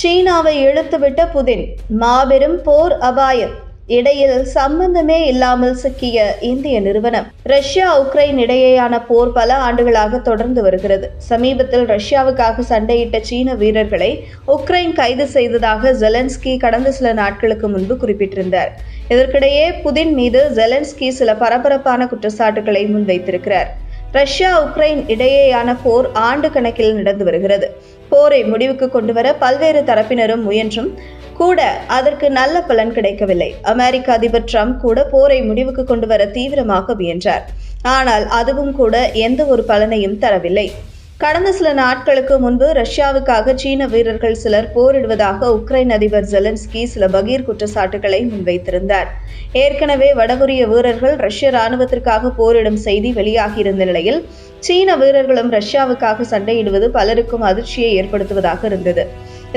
சீனாவை இழுத்துவிட்ட புதின். மாபெரும் போர் அபாயம். இடையில் சம்பந்தமே இல்லாமல் சிக்கிய இந்திய நிறுவனம். ரஷ்யா உக்ரைன் இடையேயான போர் பல ஆண்டுகளாக தொடர்ந்து வருகிறது. சமீபத்தில் ரஷ்யாவுக்காக சண்டையிட்ட சீன வீரர்களை உக்ரைன் கைது செய்ததாக ஜெலன்ஸ்கி கடந்த சில நாட்களுக்கு முன்பு குறிப்பிட்டிருந்தார். இதற்கிடையே புதின் மீது ஜெலன்ஸ்கி சில பரபரப்பான குற்றச்சாட்டுகளை முன்வைத்திருக்கிறார். ரஷ்யா உக்ரைன் இடையேயான போர் ஆண்டு கணக்கில் நடந்து வருகிறது. போரை முடிவுக்கு கொண்டுவர பல்வேறு தரப்பினரும் முயன்றும் கூட அதற்கு நல்ல பலன் கிடைக்கவில்லை. அமெரிக்க அதிபர் ட்ரம்ப் கூட போரை முடிவுக்கு கொண்டு வர தீவிரமாக முயன்றார். ஆனால் அதுவும் கூட எந்த ஒரு பலனையும் தரவில்லை. கடந்த சில நாட்களுக்கு முன்பு ரஷ்யாவுக்காக சீன வீரர்கள் சிலர் போரிடுவதாக உக்ரைன் அதிபர் ஜெலன்ஸ்கி சில பகீர் குற்றச்சாட்டுகளை முன்வைத்திருந்தார். ஏற்கனவே வடகொரிய வீரர்கள் ரஷ்ய ராணுவத்திற்காக போரிடும் செய்தி வெளியாகியிருந்த நிலையில் சீன வீரர்களும் ரஷ்யாவுக்காக சண்டையிடுவது பலருக்கும் அதிர்ச்சியை ஏற்படுத்துவதாக இருந்தது.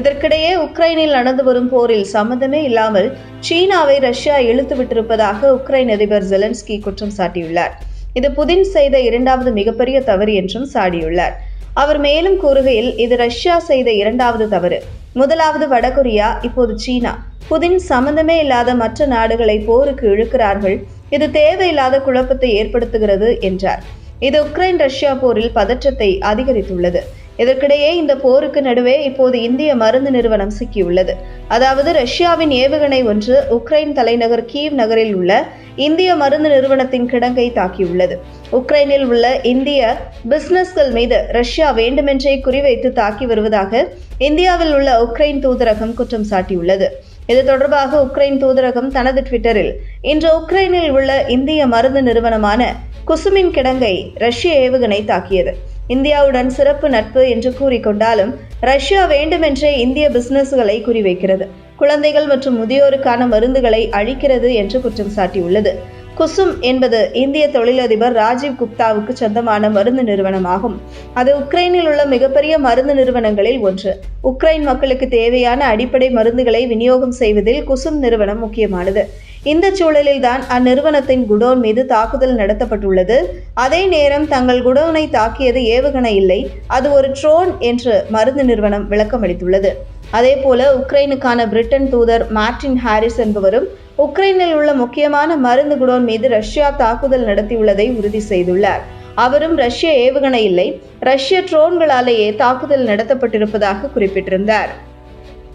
இதற்கிடையே உக்ரைனில் நடந்து வரும் போரில் சம்பந்தமே இல்லாமல் சீனாவை ரஷ்யா இழுத்து விட்டிருப்பதாக உக்ரைன் அதிபர் ஜெலன்ஸ்கி குற்றம் சாட்டியுள்ளார். இது புதின் செய்த இரண்டாவது மிகப்பெரிய தவறு என்றும் சாடியுள்ளார். அவர் மேலும் கூறுகையில் இது ரஷ்யா செய்த இரண்டாவது தவறு. முதலாவது வடகொரியா இப்போது சீனா. புதின் சம்பந்தமே இல்லாத மற்ற நாடுகளை போருக்கு இழுக்கிறார்கள். இது தேவையில்லாத குழப்பத்தை ஏற்படுத்துகிறது என்றார். இது உக்ரைன் ரஷ்யா போரில் பதற்றத்தை அதிகரித்துள்ளது. இதற்கிடையே இந்த போருக்கு நடுவே இப்போது இந்திய மருந்து நிறுவனம் சிக்கியுள்ளது. அதாவது ரஷ்யாவின் ஏவுகணை ஒன்று உக்ரைன் தலைநகர் கீவ் நகரில் உள்ள இந்திய மருந்து நிறுவனத்தின் கிடங்கை தாக்கியுள்ளது. உக்ரைனில் உள்ள இந்திய பிசினஸ்கள் மீது ரஷ்யா வேண்டுமென்றே குறிவைத்து தாக்கி வருவதாக இந்தியாவில் உள்ள உக்ரைன் தூதரகம் குற்றம் சாட்டியுள்ளது. இது தொடர்பாக உக்ரைன் தூதரகம் தனது ட்விட்டரில் இன்று உக்ரைனில் உள்ள இந்திய மருந்து நிறுவனமான குசுமின் கிடங்கை ரஷ்ய ஏவுகணை தாக்கியது. இந்தியாவுடன் சிறப்பு நட்பு என்று கூறிக்கொண்டாலும் ரஷ்யா வேண்டுமென்றே இந்திய பிசினஸ்களை குறிவைக்கிறது. குழந்தைகள் மற்றும் முதியோருக்கான மருந்துகளை அழிக்கிறது என்று குற்றம் சாட்டியுள்ளது. குசும் என்பது இந்திய தொழிலதிபர் ராஜீவ் குப்தாவுக்கு சொந்தமான மருந்து நிறுவனமாகும். அது உக்ரைனில் உள்ள மிகப்பெரிய மருந்து நிறுவனங்களில் ஒன்று. உக்ரைன் மக்களுக்கு தேவையான அடிப்படை மருந்துகளை விநியோகம் செய்வதில் குசும் நிறுவனம் முக்கியமானது. இந்த சூழலில்தான் அந்நிறுவனத்தின் குடோன் மீது தாக்குதல் நடத்தப்பட்டுள்ளது. அதே நேரம் தங்கள் குடோனை தாக்கியது ஏவுகணை இல்லை. அது ஒரு ட்ரோன் என்று மருந்து நிறுவனம் விளக்கமளித்துள்ளது அதேபோல உக்ரைனுக்கான பிரிட்டன் தூதர் மார்டின் ஹாரிஸ் என்பவரும் உக்ரைனில் உள்ள முக்கியமான மருந்து குடோன் மீது ரஷ்யா தாக்குதல் நடத்தியுள்ளதை உறுதி செய்துள்ளார். அவரும் ரஷ்ய ஏவுகணை இல்லை. ரஷ்ய ட்ரோன்களாலேயே தாக்குதல் நடத்தப்பட்டிருப்பதாக குறிப்பிட்டிருந்தார்.